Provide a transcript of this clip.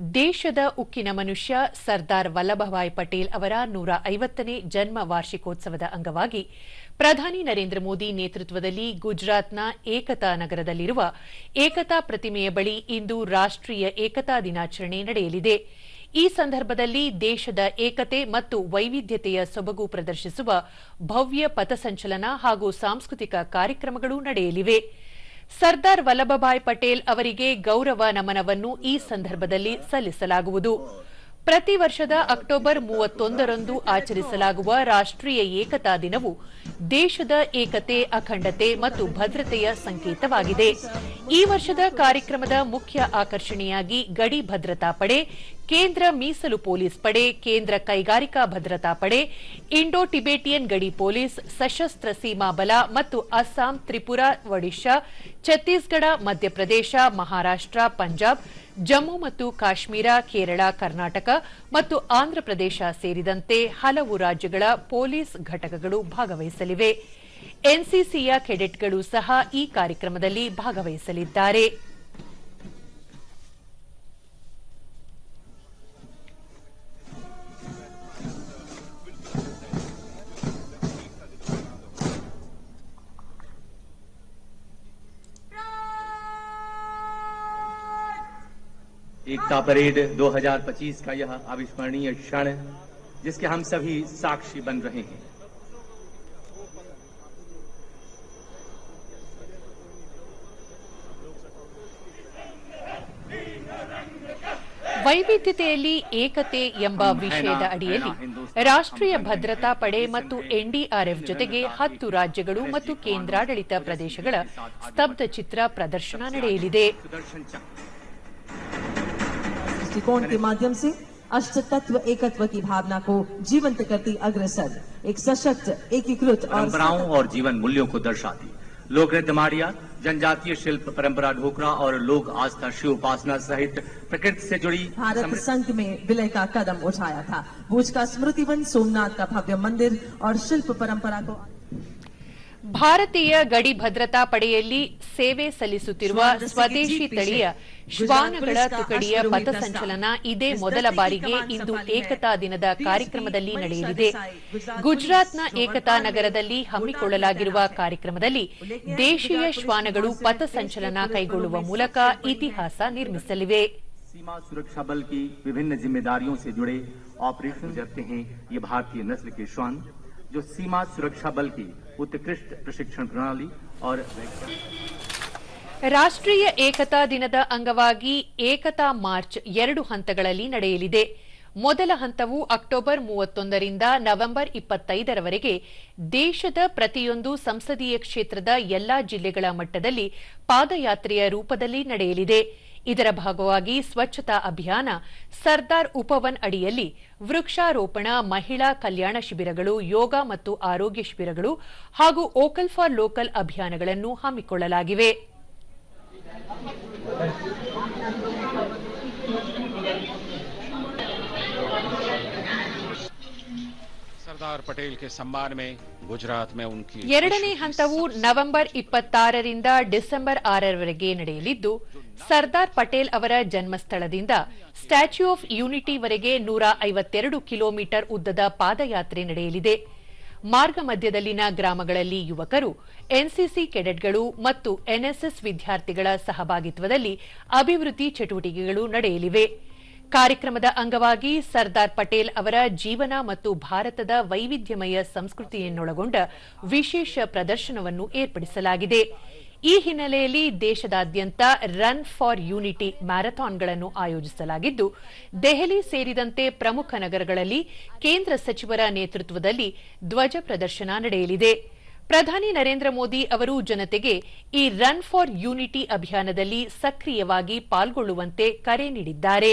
ದೇಶದ ಉಕ್ಕಿನ ಮನುಷ್ಯ ಸರ್ದಾರ್ ವಲ್ಲಭಭಾಯ್ ಪಟೇಲ್ ಅವರ ನೂರ ಐವತ್ತನೇ ಜನ್ಮ ವಾರ್ಷಿಕೋತ್ಸವದ ಅಂಗವಾಗಿ ಪ್ರಧಾನಿ ನರೇಂದ್ರ ಮೋದಿ ನೇತೃತ್ವದಲ್ಲಿ ಗುಜರಾತ್ನ ಏಕತಾ ನಗರದಲ್ಲಿರುವ ಏಕತಾ ಪ್ರತಿಮೆಯ ಬಳಿ ಇಂದು ರಾಷ್ಟೀಯ ಏಕತಾ ದಿನಾಚರಣೆ ನಡೆಯಲಿದೆ. ಈ ಸಂದರ್ಭದಲ್ಲಿ ದೇಶದ ಏಕತೆ ಮತ್ತು ವೈವಿಧ್ಯತೆಯ ಸೊಬಗು ಪ್ರದರ್ಶಿಸುವ ಭವ್ಯ ಪಥಸಂಚಲನ ಹಾಗೂ ಸಾಂಸ್ಕೃತಿಕ ಕಾರ್ಯಕ್ರಮಗಳು ನಡೆಯಲಿವೆ. ಸರ್ದಾರ್ ವಲ್ಲಭಭಾಯ್ ಪಟೇಲ್ ಅವರಿಗೆ ಗೌರವ ನಮನವನ್ನು ಈ ಸಂದರ್ಭದಲ್ಲಿ ಸಲ್ಲಿಸಲಾಗುವುದು. ಪ್ರತಿ ವರ್ಷದ ಅಕ್ಟೋಬರ್ ಮೂವತ್ತೊಂದರಂದು ಆಚರಿಸಲಾಗುವ ರಾಷ್ಟೀಯ ಏಕತಾ ದಿನವು ದೇಶದ ಏಕತೆ, ಅಖಂಡತೆ ಮತ್ತು ಭದ್ರತೆಯ ಸಂಕೇತವಾಗಿದೆ. ಈ ವರ್ಷದ ಕಾರ್ಯಕ್ರಮದ ಮುಖ್ಯ ಆಕರ್ಷಣೆಯಾಗಿ ಗಡಿ ಭದ್ರತಾ ಪಡೆ ಕೇಂದ್ರ ಮೀಸಲು ಪೊಲೀಸ್ ಪಡೆ, ಕೇಂದ್ರ ಕೈಗಾರಿಕಾ ಭದ್ರತಾ ಪಡೆ, ಇಂಡೋ ಟಿಬೇಟಿಯನ್ ಗಡಿ ಪೊಲೀಸ್, ಸಶಸ್ತ್ರ ಸೀಮಾ ಬಲ ಮತ್ತು ಅಸ್ಸಾಂ, ತ್ರಿಪುರಾ, ಒಡಿಶಾ, ಛತ್ತೀಸ್ಗಢ, ಮಧ್ಯಪ್ರದೇಶ ಮಹಾರಾಷ್ಟ ಪಂಜಾಬ್, ಜಮ್ಮು ಮತ್ತು ಕಾಶ್ಮೀರ, ಕೇರಳ, ಕರ್ನಾಟಕ ಮತ್ತು ಆಂಧ್ರಪ್ರದೇಶ ಸೇರಿದಂತೆ ಹಲವು ರಾಜ್ಯಗಳ ಪೊಲೀಸ್ ಘಟಕಗಳು ಭಾಗವಹಿಸಲಿವೆ. ಎನ್ಸಿಸಿಯ ಕೆಡೆಟ್ಗಳು ಸಹ ಈ ಕಾರ್ಯಕ್ರಮದಲ್ಲಿ ಭಾಗವಹಿಸಲಿದ್ದಾರೆ. एकता परेड 2025 का यह अविस्मरणीय क्षण जिसके हम सभी साक्षी बन रहे हैं ವೈವಿಧ್ಯತೆಯಲ್ಲಿ ಏಕತೆ ಎಂಬ ವಿಷಯದ ಅಡಿಯಲ್ಲಿ ರಾಷ್ಟೀಯ ಭದ್ರತಾ ಪಡೆ ಮತ್ತು ಎನ್ಡಿಆರ್ಎಫ್ ಜೊತೆಗೆ ಹತ್ತು ರಾಜ್ಯಗಳು ಮತ್ತು ಕೇಂದ್ರಾಡಳಿತ ಪ್ರದೇಶಗಳ ಸ್ತಬ್ಧ ಚಿತ್ರ ಪ್ರದರ್ಶನ ನಡೆಯಲಿದೆ सुदर्शन चक्र दृष्टिकोण के माध्यम से अष्ट तत्व एकत्व की भावना को जीवंत करती अग्रसर एक सशक्त एकीकृत और परंपराओं और जीवन मूल्यों को दर्शाती। लोक नृत्य माड़िया जनजातीय शिल्प परंपरा ढोकरा और लोक आस्था शिव उपासना सहित प्रकृति से जुड़ी भारत संघ में विलय का कदम उठाया था। भुज का स्मृतिवन सोमनाथ का भव्य मंदिर और शिल्प परंपरा को ಭಾರತೀಯ ಗಡಿ ಭದ್ರತಾ ಪಡೆಯಲ್ಲಿ ಸೇವೆ ಸಲ್ಲಿಸುತ್ತಿರುವ ಸ್ವದೇಶಿ ತಳಿಯ ಶ್ವಾನಗಳ ತುಕಡಿಯ ಪಥಸಂಚಲನ ಇದೇ ಮೊದಲ ಬಾರಿಗೆ ಇಂದು ಏಕತಾ ದಿನದ ಕಾರ್ಯಕ್ರಮದಲ್ಲಿ ನಡೆಯಲಿದೆ ಗುಜರಾತ್ನ ಏಕತಾ ನಗರದಲ್ಲಿ ಹಮ್ಮಿಕೊಳ್ಳಲಾಗಿರುವ ಕಾರ್ಯಕ್ರಮದಲ್ಲಿ ದೇಶೀಯ ಶ್ವಾನಗಳು ಪಥಸಂಚಲನ ಕೈಗೊಳ್ಳುವ ಮೂಲಕ ಇತಿಹಾಸ ನಿರ್ಮಿಸಲಿವೆ सीमा सुरक्षा बल की विभिन्न जिम्मेदारियों से जुड़े ऑपरेशन करते हैं ये भारतीय नस्ल के श्वान जो सीमा सुरक्षा बल की उत्कृष्ट प्रशिक्षण प्रणाली और वैज्ञानिक ರಾಷ್ಟ್ರೀಯ ಏಕತಾ ದಿನದ ಅಂಗವಾಗಿ ಏಕತಾ ಮಾರ್ಚ್ ಎರಡು ಹಂತಗಳಲ್ಲಿ ನಡೆಯಲಿದೆ ಮೊದಲ ಹಂತವು ಅಕ್ಟೋಬರ್ ಮೂವತ್ತೊಂದರಿಂದ ನವೆಂಬರ್ ಇಪ್ಪತ್ತೈದರವರೆಗೆ ದೇಶದ ಪ್ರತಿಯೊಂದು ಸಂಸದೀಯ ಕ್ಷೇತ್ರದ ಎಲ್ಲಾ ಜಿಲ್ಲೆಗಳ ಮಟ್ಟದಲ್ಲಿ ಪಾದಯಾತ್ರೆಯ ರೂಪದಲ್ಲಿ ನಡೆಯಲಿದೆ ಇದರ ಭಾಗವಾಗಿ ಸ್ವಚ್ಛತಾ ಅಭಿಯಾನ ಸರ್ದಾರ್ ಉಪವನ್ ಅಡಿಯಲ್ಲಿ ವೃಕ್ಷಾರೋಪಣ, ಮಹಿಳಾ ಕಲ್ಯಾಣ ಶಿಬಿರಗಳು, ಯೋಗ ಮತ್ತು ಆರೋಗ್ಯ ಶಿಬಿರಗಳು ಹಾಗೂ ಓಕಲ್ ಫಾರ್ ಲೋಕಲ್ ಅಭಿಯಾನಗಳನ್ನು ಹಮ್ಮಿಕೊಳ್ಳಲಾಗಿವೆ. ಸರ್ದಾರ್ ಪಟೇಲ್ ಸಮ್ಮಾನ ಮೇ ಗುಜರಾತ್ ಮೇ ಎರಡನೇ ಹಂತವು ನವೆಂಬರ್ ಇಪ್ಪತ್ತಾರರಿಂದ ಡಿಸೆಂಬರ್ ಆರರವರೆಗೆ ನಡೆಯಲಿದ್ದು ಸರ್ದಾರ್ ಪಟೇಲ್ ಅವರ ಜನ್ಮಸ್ಥಳದಿಂದ ಸ್ಟ್ಯಾಚ್ಯೂ ಆಫ್ ಯೂನಿಟಿವರೆಗೆ ನೂರ ಐವತ್ತೆರಡು ಕಿಲೋಮೀಟರ್ ಉದ್ದದ ಪಾದಯಾತ್ರೆ ನಡೆಯಲಿದೆ. ಮಾರ್ಗ ಮಧ್ಯದಲ್ಲಿನ ಗ್ರಾಮಗಳಲ್ಲಿ ಯುವಕರು ಎನ್ಸಿಸಿ ಕೆಡೆಟ್ಗಳು ಮತ್ತು ಎನ್ಎಸ್ಎಸ್ ವಿದ್ಯಾರ್ಥಿಗಳ ಸಹಭಾಗಿತ್ವದಲ್ಲಿ ಅಭಿವೃದ್ಧಿ ಚಟುವಟಿಕೆಗಳು ನಡೆಯಲಿವೆ. ಕಾರ್ಯಕ್ರಮದ ಅಂಗವಾಗಿ ಸರ್ದಾರ್ ಪಟೇಲ್ ಅವರ ಜೀವನ ಮತ್ತು ಭಾರತದ ವೈವಿಧ್ಯಮಯ ಸಂಸ್ಕೃತಿಯನ್ನೊಳಗೊಂಡ ವಿಶೇಷ ಪ್ರದರ್ಶನವನ್ನು ಏರ್ಪಡಿಸಲಾಗಿದೆ. ಈ ಹಿನ್ನೆಲೆಯಲ್ಲಿ ದೇಶದಾದ್ಯಂತ ರನ್ ಫಾರ್ ಯೂನಿಟಿ ಮ್ಯಾರಥಾನ್ಗಳನ್ನು ಆಯೋಜಿಸಲಾಗಿದ್ದು, ದೆಹಲಿ ಸೇರಿದಂತೆ ಪ್ರಮುಖ ನಗರಗಳಲ್ಲಿ ಕೇಂದ್ರ ಸಚಿವರ ನೇತೃತ್ವದಲ್ಲಿ ಧ್ವಜ ಪ್ರದರ್ಶನ ನಡೆಯಲಿದೆ. ಪ್ರಧಾನಿ ನರೇಂದ್ರ ಮೋದಿ ಅವರು ಜನತೆಗೆ ಈ ರನ್ ಫಾರ್ ಯೂನಿಟಿ ಅಭಿಯಾನದಲ್ಲಿ ಸಕ್ರಿಯವಾಗಿ ಪಾಲ್ಗೊಳ್ಳುವಂತೆ ಕರೆ ನೀಡಿದ್ದಾರೆ.